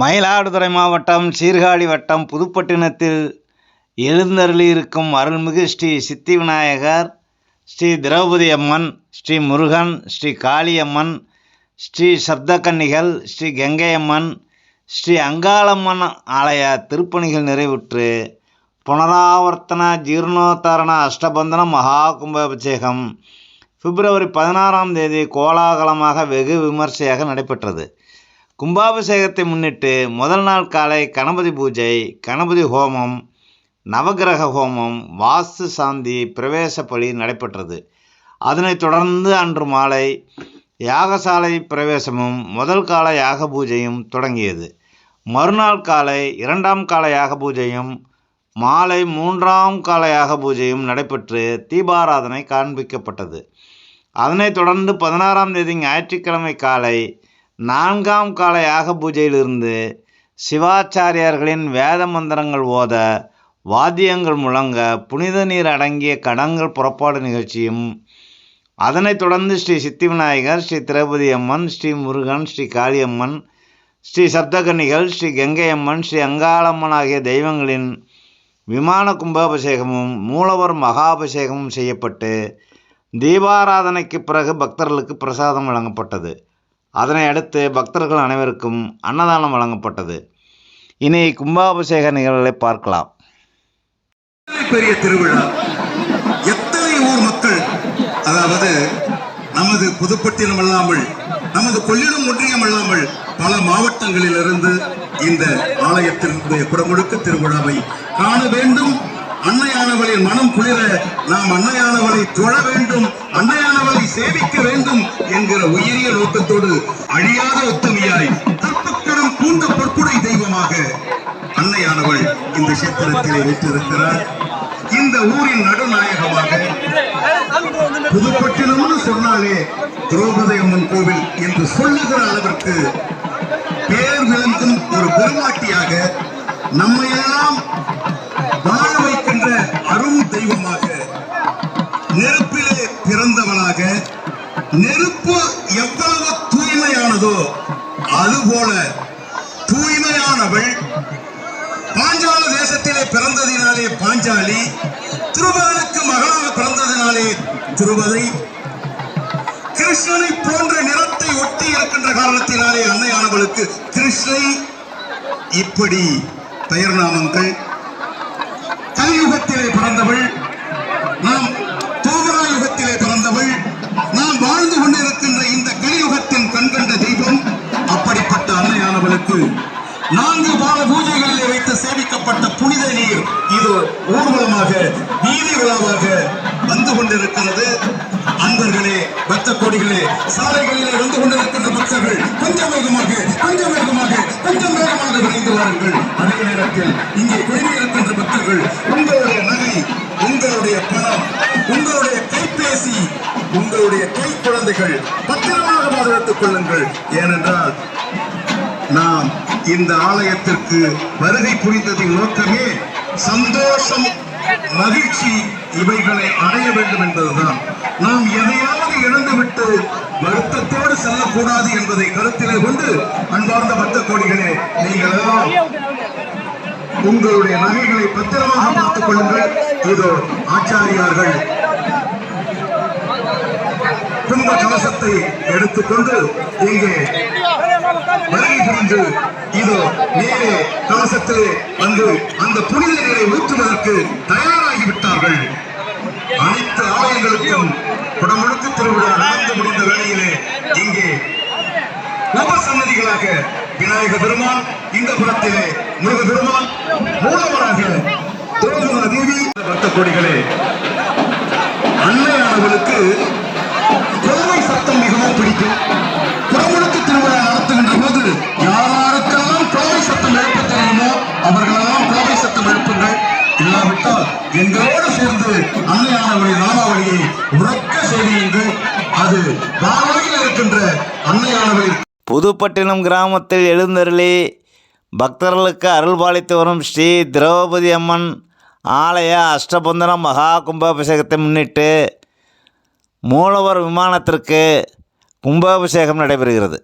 மயிலாடுதுறை மாவட்டம் சீர்காழி வட்டம் புதுப்பட்டினத்தில் எழுந்தருளியிருக்கும் அருள்மிகு ஸ்ரீ சித்தி விநாயகர் ஸ்ரீ திரௌபதி அம்மன் ஸ்ரீ முருகன் ஸ்ரீ காளியம்மன் ஸ்ரீ சப்தகன்னிகள் ஸ்ரீ கங்கையம்மன் ஸ்ரீ அங்காளம்மன் ஆலய திருப்பணிகள் நிறைவுற்று. புனராவர்த்தன ஜீர்ணோத்தாரண அஷ்டபந்தன மகா கும்பாபிஷேகம். பிப்ரவரி பதினாறாம் தேதி கோலாகலமாக வெகு விமர்சையாக நடைபெற்றது. கும்பாபிஷேகத்தை முன்னிட்டு முதல் நாள் காலை கணபதி பூஜை கணபதி ஹோமம் நவகிரக ஹோமம் வாஸ்து சாந்தி பிரவேச பலி நடைபெற்றது. அதனைத் தொடர்ந்து அன்று மாலை யாகசாலை பிரவேசமும் முதல் கால யாக பூஜையும் தொடங்கியது. மறுநாள் காலை இரண்டாம் கால யாக பூஜையும் மாலை மூன்றாம் கால யாக பூஜையும் நடைபெற்று தீபாராதனை காண்பிக்கப்பட்டது. அதனைத் தொடர்ந்து பதினாறாம் தேதி ஞாயிற்றுக்கிழமை காலை நான்காம் கால யாக பூஜையிலிருந்து சிவாச்சாரியார்களின் வேத மந்திரங்கள் ஓத வாத்தியங்கள் முழங்க புனித நீர் அடங்கிய கடங்கள் புறப்பாடு நிகழ்ச்சியும் அதனைத் தொடர்ந்து ஸ்ரீ சித்தி விநாயகர் ஸ்ரீ திரௌபதி அம்மன் ஸ்ரீ முருகன் ஸ்ரீ காளியம்மன் ஸ்ரீ சப்தகன்னிகள் ஸ்ரீ கங்கையம்மன் ஸ்ரீ அங்காளம்மன் ஆகிய தெய்வங்களின் விமான கும்பாபிஷேகமும் மூலவர் மகாபிஷேகமும் செய்யப்பட்டு தீபாராதனைக்கு பிறகு பக்தர்களுக்கு பிரசாதம் வழங்கப்பட்டது. அதனை அடுத்து பக்தர்கள் அனைவருக்கும் அன்னதானம் வழங்கப்பட்டது. இனி கும்பாபிஷேக நிகழ்வுகளை பார்க்கலாம். பெரிய திருவிழா. எத்தனை ஊர் மக்கள் அதாவது நமது புதுப்பட்டினம் அல்லாமல் நமது கொள்ளிடம் ஒன்றியம் அல்லாமல் பல மாவட்டங்களிலிருந்து இந்த ஆலயத்தினுடைய குடமுழுக்கு திருவிழாவை காண வேண்டும். அன்னையானவளின் மனம் குளிர நாம் அன்னையானவளை தொழ வேண்டும். அன்னையான சேவிக்க வேண்டும் என்கிற உயரிய நோக்கத்தோடு அழியாத ஒத்துமையாய் கற்பக்கடம் பூண்ட பொற்குடை தெய்வமாக அன்னையானவள் இந்த கஷேத்திரத்திலே வீற்றிருக்கிறார் இந்த ஊரின் நடுநாயகமாக புதுப்பட்டினம்னு சொன்னாலே திரௌபதி அம்மன் கோவில் என்று சொல்லுகிற அளவிற்கு பேர் விளங்கும் ஒரு பெருமாட்டியாக நம்மையெல்லாம் நெருப்பு எவ்வளவு தூய்மையானதோ அதுபோல தூய்மையானவள் பாஞ்சால தேசத்திலே பிறந்ததினாலே பாஞ்சாலி திருபதனுக்கு மகனாக பிறந்ததினாலே திருபதை கிருஷ்ணனை போன்ற நிறத்தை ஒட்டி இருக்கின்ற காரணத்தினாலே அன்னையானவளுக்கு கிருஷ்ணை. இப்படி பெயர் நாமங்கள். இது ஊர்வலமாக வீதி விழாவாக வந்து கொண்டிருக்கிறது. அன்பர்களே பக்த கோடிகளே சாலைகளிலே வந்து கொண்டிருக்கின்ற பக்தர்கள் கொஞ்சம் வேகமாக கொஞ்சம் வேகமாக கொஞ்சம் வேகமாக விரைந்து வாருங்கள். அதே நேரத்தில் இங்கே குழுமியிருக்கின்ற பக்தர்கள் உங்களுடைய நகை உங்களுடைய பணம் உங்களுடைய கைபேசி உங்களுடைய கை குழந்தைகள் பத்திரமாக பாதுகாத்துக் கொள்ளுங்கள். ஏனென்றால் நாம் இந்த ஆலயத்திற்கு வருகை புரிந்ததின் நோக்கமே சந்தோஷம் மகிழ்ச்சி இவைகளை அடைய வேண்டும் என்பதுதான். நாம் எதையாவது இழந்துவிட்டு வருத்தத்தோடு செல்லக்கூடாது என்பதை கருத்திலே கொண்டு அன்பார்ந்த பக்த கோடிகளே நீங்கள் எல்லாம் உங்களுடைய நகைகளை பத்திரமாக பார்த்துக் கொள்ளுங்கள். இதோ ஆச்சாரியார்கள் கும்ப கவசத்தை எடுத்துக்கொண்டு இங்கே வருகை இது இதோ நேரே கலசத்திலே வந்து அந்த புனித நீரை ஊற்றுவதற்கு தயாராகிவிட்டார்கள். அனைத்து ஆலயங்களுக்கும் குடமுழுக்கு திருவிழா நடந்து முடிந்த வேளையிலே இங்கே உபசன்னதிகளாக விநாயக பெருமான் இந்த புறத்திலே முருக பெருமான் மூலவராக துரோகமா தேவி பக்த கோடிகளே அன்னையானவளுக்கு கொள்கை சத்தம் மிகவும் பிடிக்கும். எங்களோடு சேர்ந்து அன்னையானவளின் நாமாவளியை உறக்க செய்யுங்கள் அது பாவையில் இருக்கின்ற அன்னையானவளின் புதுப்பட்டினம் கிராமத்தில் எழுந்தருளி பக்தர்களுக்கு அருள்பாலித்து வரும் ஸ்ரீ திரௌபதி அம்மன் ஆலய அஷ்டபந்தன மகா கும்பாபிஷேகத்தை முன்னிட்டு மூலவர் விமானத்திற்கு கும்பாபிஷேகம் நடைபெறுகிறது.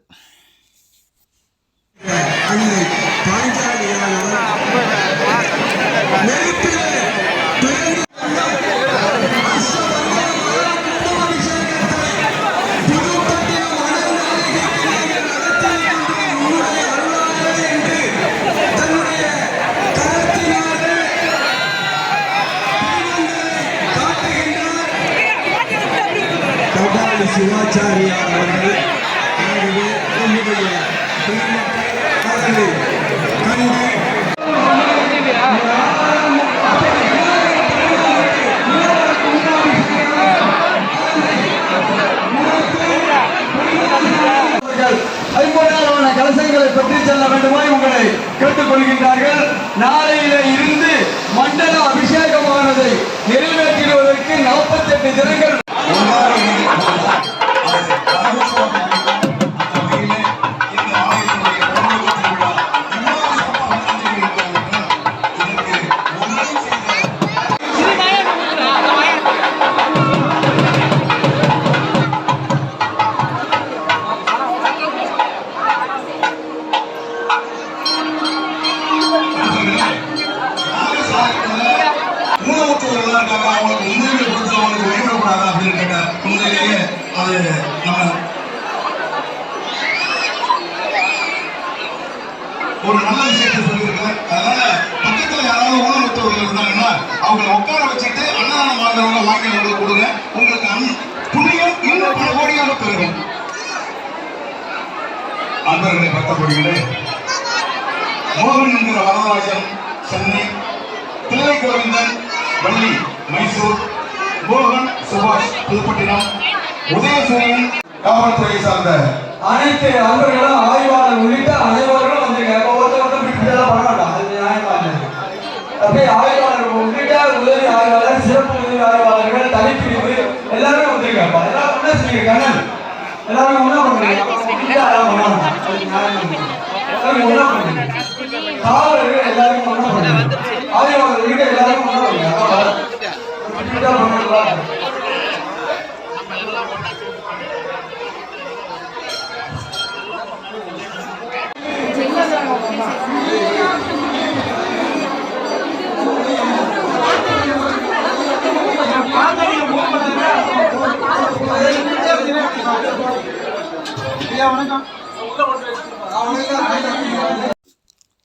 நாளையில நம்ம ஒரு நல்ல விஷயத்தை சொல்லியிருக்கேன். அதனால பக்கத்துல யாராவது ஊனமுற்றவர்கள் இருந்தாங்கன்னா அவங்களை உட்கார வச்சுட்டு அன்னதானம் வாங்குறவங்க வாங்கி அவங்களுக்கு கொடுங்க. உங்களுக்கு அன் புண்ணியம் இன்னும் பல கோடியாக பெருகும். அன்பர்களை பக்த கொடிகளே மோகன் என்கிற வரதராஜன் சென்னை பிள்ளை கோவிந்தன் வள்ளி மைசூர் மோகன் சுபாஷ் புதுப்பட்டினம் உதயசூரியன் காவல்துறையை சார்ந்த அனைத்து அன்பர்களும் ஆய்வாளர் உள்ளிட்ட அனைவர்களும் வந்திருக்காங்க ஒவ்வொருத்தர் மட்டும் விட்டு பண்ண மாட்டாங்க அது நியாயமா அப்படியே ஆய்வாளர் உள்ளிட்ட உதவி ஆய்வாளர் சிறப்பு உதவி ஆய்வாளர்கள் தனிப்பிரிவு எல்லாருமே வந்திருக்காங்க எல்லாரும் ஒண்ணா செய்யுங்க எல்லாரும் ஒண்ணா பண்ணுங்க. உள்ளிட்ட எல்லாம் பண்ண வேண்டாம். அது நியாயமா இல்லை. எல்லாரும் ஒண்ணா பண்ணுங்க காவலர்கள் எல்லாரும் ஒண்ணா பண்ணுங்க ஆய்வாளர் உள்ளிட்ட எல்லாரும் ஒண்ணா பண்ணுங்க அதான் உள்ளிட்டா பண்ணுங்க